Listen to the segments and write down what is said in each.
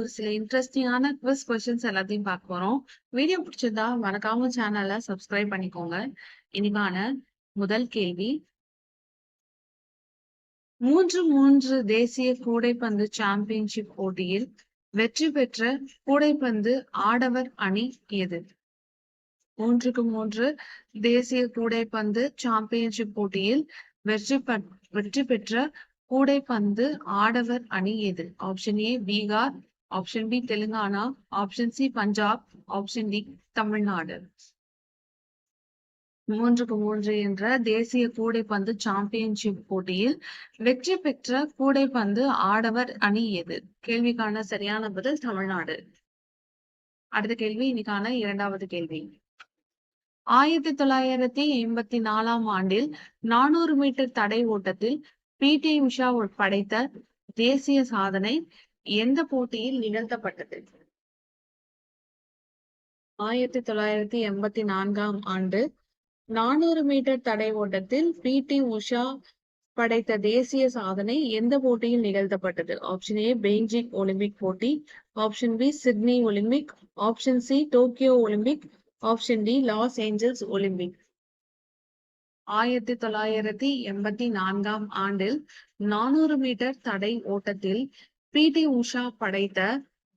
ஒரு சில இன்ட்ரெஸ்டிங்கான குவிஸ் கொஸ்டின்ஸ் எல்லாத்தையும் பார்க்க போறோம். வீடியோ பிடிச்சிருந்தா மறக்காம சேனலை சப்ஸ்கிரைப் பண்ணிக்கோங்க. இனிமான முதல் கேள்வி. மூன்று மூன்று தேசிய கூடைப்பந்து சாம்பியன்ஷிப் போட்டியில் வெற்றி பெற்ற கூடைப்பந்து ஆடவர் அணி எது? மூன்றுக்கு மூன்று தேசிய கூடைப்பந்து சாம்பியன்ஷிப் போட்டியில் வெற்றி வெற்றி பெற்ற கூடைப்பந்து ஆடவர் அணி எது? Option A Bihar option B Telangana option C Punjab option D Tamil Nadu மூன்றுக்கு மூன்று என்ற தேசிய கூடைப்பந்து சாம்பியன்ஷிப் போட்டியில் வெற்றி பெற்ற கூடைப்பந்து ஆடவர் அணி எது? கேள்விக்கான சரியான பதில் தமிழ்நாடு. அடுத்த கேள்வி இன்னைக்கான இரண்டாவது கேள்வி. ஆயிரத்தி தொள்ளாயிரத்தி எண்பத்தி நாலாம் ஆண்டில் நானூறு மீட்டர் தடை ஓட்டத்தில் பி டி உஷா படைத்த தேசிய சாதனை எந்த போட்டியில் நிகழ்த்தப்பட்டது? ஆயிரத்தி தொள்ளாயிரத்தி எண்பத்தி நான்காம் ஆண்டு நானூறு மீட்டர் தடை ஓட்டத்தில் பி டி உஷா படைத்த தேசிய சாதனை எந்த போட்டியில் நிகழ்த்தப்பட்டது? ஆப்ஷன் ஏ பெய்ஜிங் ஒலிம்பிக் போட்டி. Option B Sydney Olympic. Option C Tokyo Olympic. Option D Los Angeles Olympic. ஆயிரத்தி தொள்ளாயிரத்தி எண்பத்தி நான்காம் ஆண்டில் நானூறு மீட்டர் தடை ஓட்டத்தில் பிடி உஷா படைத்த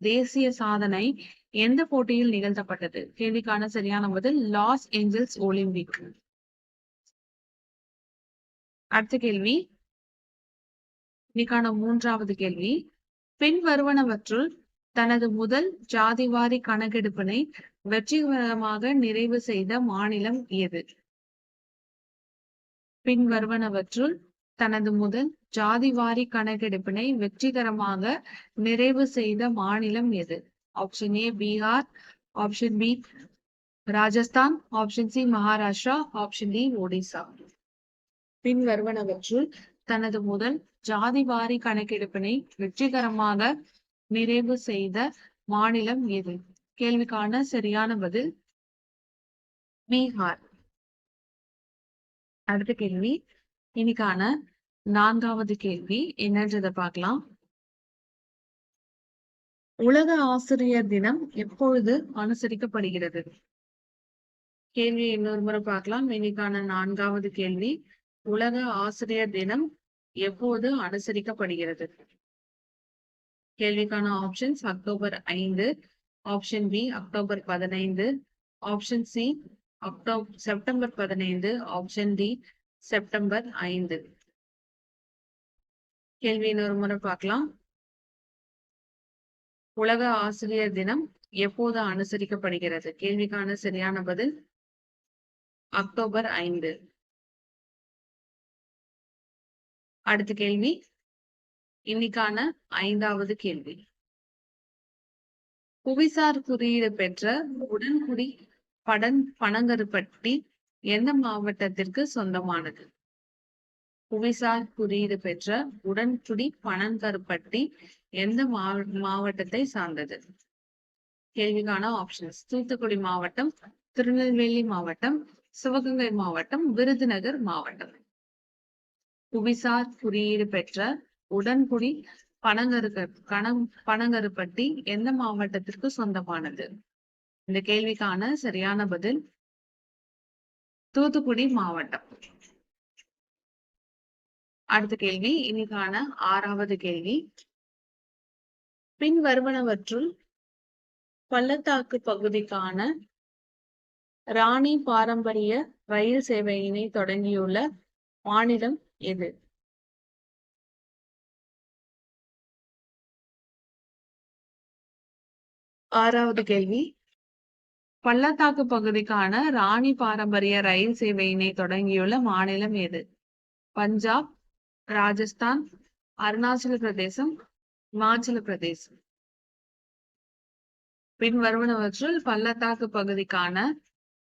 தேசிய சாதனை எந்த போட்டியில் நிகழ்த்தப்பட்டது? கேள்விக்கான சரியான பதில் லாஸ் ஏஞ்சல்ஸ் ஒலிம்பிக். அடுத்த கேள்வி. இன்னைக்கான மூன்றாவது கேள்வி. பின் வருவனவற்றுள் தனது முதல் ஜாதிவாரி கணக்கெடுப்பினை வெற்றிகரமாக நிறைவு செய்த மாநிலம் எது? பின் வருவனவற்றுள் தனது முதல் ஜாதிவாரி கணக்கெடுப்பினை வெற்றிகரமாக நிறைவு செய்த மாநிலம் எது? Option A Bihar option B Rajasthan option C Maharashtra option D Odisha பின் வருவனவற்றுள் தனது முதல் ஜாதிவாரி கணக்கெடுப்பினை வெற்றிகரமாக நிறைவு செய்த மாநிலம் எது? கேள்விக்கான சரியான பதில் பீகார் அடுத்த கேள்வி இன்னைக்கான நான்காவது கேள்வி என்னன்றத பார்க்கலாம். உலக ஆசிரியர் தினம் எப்பொழுது அனுசரிக்கப்படுகிறது? கேள்வி இன்னொரு முறை பார்க்கலாம். இன்னைக்கான நான்காவது கேள்வி உலக ஆசிரியர் தினம் எப்போது அனுசரிக்கப்படுகிறது? கேள்விக்கான ஆப்ஷன்ஸ் அக்டோபர் ஐந்து ஆப்ஷன் பி அக்டோபர் பதினைந்து ஆப்ஷன் சி அக்டோபர் செப்டம்பர் பதினைந்து ஆப்ஷன் டி செப்டம்பர் ஐந்து. கேள்வி இன்னொரு முறை பார்க்கலாம். உலக ஆசிரியர் தினம் எப்போது அனுசரிக்கப்படுகிறது? கேள்விக்கான சரியான பதில் அக்டோபர் ஐந்து. அடுத்த கேள்வி. இன்னைக்கான ஐந்தாவது கேள்வி. புவிசார் குறியீடு பெற்ற உடன்குடி படன் பனங்கருப்பட்டி எந்த மாவட்டத்திற்கு சொந்தமானது? புவிசார் குறியீடு பெற்ற உடன்குடி பனங்கருப்பட்டி எந்த மாவ மாவட்டத்தை சார்ந்தது? கேள்விக்கான ஆப்ஷன்ஸ் தூத்துக்குடி மாவட்டம் திருநெல்வேலி மாவட்டம் சிவகங்கை மாவட்டம் விருதுநகர் மாவட்டம். புவிசார் குறியீடு பெற்ற உடன்குடி பனங்கருக்க கணம் பனங்கருப்பட்டி எந்த மாவட்டத்திற்கு சொந்தமானது? இந்த கேள்விக்கான சரியான பதில் தூத்துக்குடி மாவட்டம். அடுத்த கேள்வி இன்னைக்கான ஆறாவது கேள்வி. பின் வருவனவற்றுள் பள்ளத்தாக்கு பகுதிக்கான ராணி பாரம்பரிய ரயில் சேவையினை தொடங்கியுள்ள மாநிலம் எது? ஆறாவது கேள்வி. பள்ளத்தாக்கு பகுதிக்கான ராணி பாரம்பரிய ரயில் சேவையினை தொடங்கியுள்ள மாநிலம் எது? பஞ்சாப் ராஜஸ்தான் அருணாச்சல பிரதேசம் இமாச்சல பிரதேசம். பின் வருவனவற்றில் பள்ளத்தாக்கு பகுதிக்கான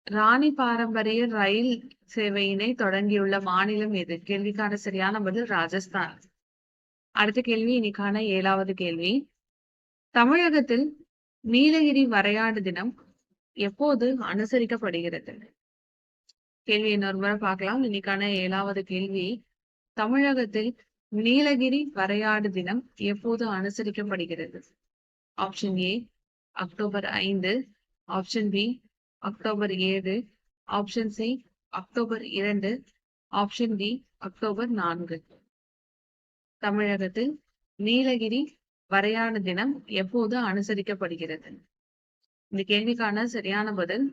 ராணி பாரம்பரிய ரயில் சேவையினை தொடங்கியுள்ள மாநிலம் எது? கேள்விக்கான சரியான பதில் ராஜஸ்தான். அடுத்த கேள்வி இன்னைக்கான ஏழாவது கேள்வி. தமிழகத்தில் நீலகிரி வரையாடு தினம் எப்போது அனுசரிக்கப்படுகிறது? கேள்வி இன்னொரு முறை பார்க்கலாம். இன்னைக்கான ஏழாவது கேள்வி தமிழகத்தில் நீலகிரி வரையாடு தினம் எப்போது அனுசரிக்கப்படுகிறது? ஆப்ஷன் ஏ அக்டோபர் ஐந்து. ஆப்ஷன் பி அக்டோபர் ஏழு. ஆப்ஷன் சி அக்டோபர் இரண்டு. ஆப்ஷன் டி அக்டோபர் நான்கு. தமிழகத்தில் நீலகிரி வரையான தினம் எப்போது அனுசரிக்கப்படுகிறது? இந்த கேள்விக்கான சரியான பதில்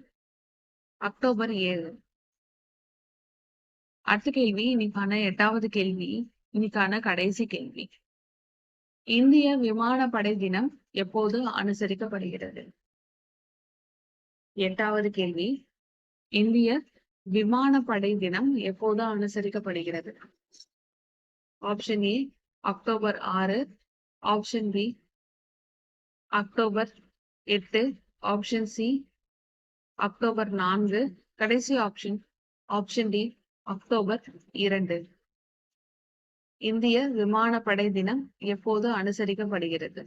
அக்டோபர் ஏழு. அடுத்த கேள்வி இன்னைக்கான எட்டாவது கேள்வி இன்னைக்கான கடைசி கேள்வி. இந்திய விமானப்படை தினம் எப்போது அனுசரிக்கப்படுகிறது? எட்டாவது கேள்வி. இந்திய விமானப்படை தினம் எப்போது அனுசரிக்கப்படுகிறது? ஆப்ஷன் ஏ அக்டோபர் ஆறு. ஆப்ஷன் பி அக்டோபர் எட்டு. ஆப்ஷன் சி அக்டோபர் நான்கு. கடைசி ஆப்ஷன் ஆப்ஷன் டி அக்டோபர் இரண்டு. இந்திய விமானப்படை தினம் எப்போது அனுசரிக்கப்படுகிறது?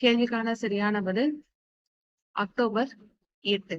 கேள்விக்கான சரியான பதில் அக்டோபர் எட்டு.